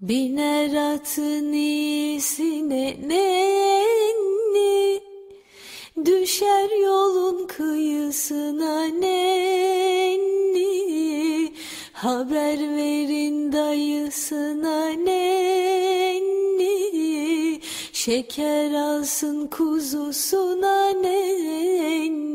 Biner atın iyisine nenni Düşer yolun kıyısına nenni. Haber verin dayısına nenni Şeker alsın kuzusuna nenni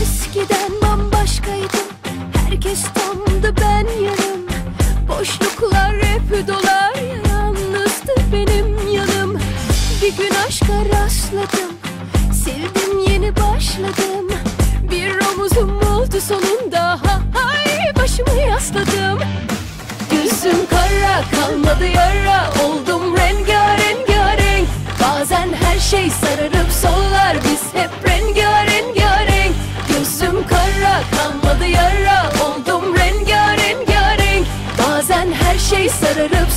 Eskiden bambaşkaydım Herkes tamdı ben yarım Boşluklar hep dolar Yalnızdı benim yanım Bir gün aşka rastladım Sildim yeni başladım Omuzum oldu sonunda. Ha, Hay başımı yasladım. Gözüm kara kalmadı yara. Oldum rengarenk Bazen her şey sararıp sollar. Biz hep rengarenk Gözüm kara kalmadı yara. Oldum rengarenk Bazen her şey sararıp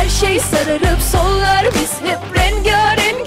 her şey sararıp sollar. Biz hep rengarenk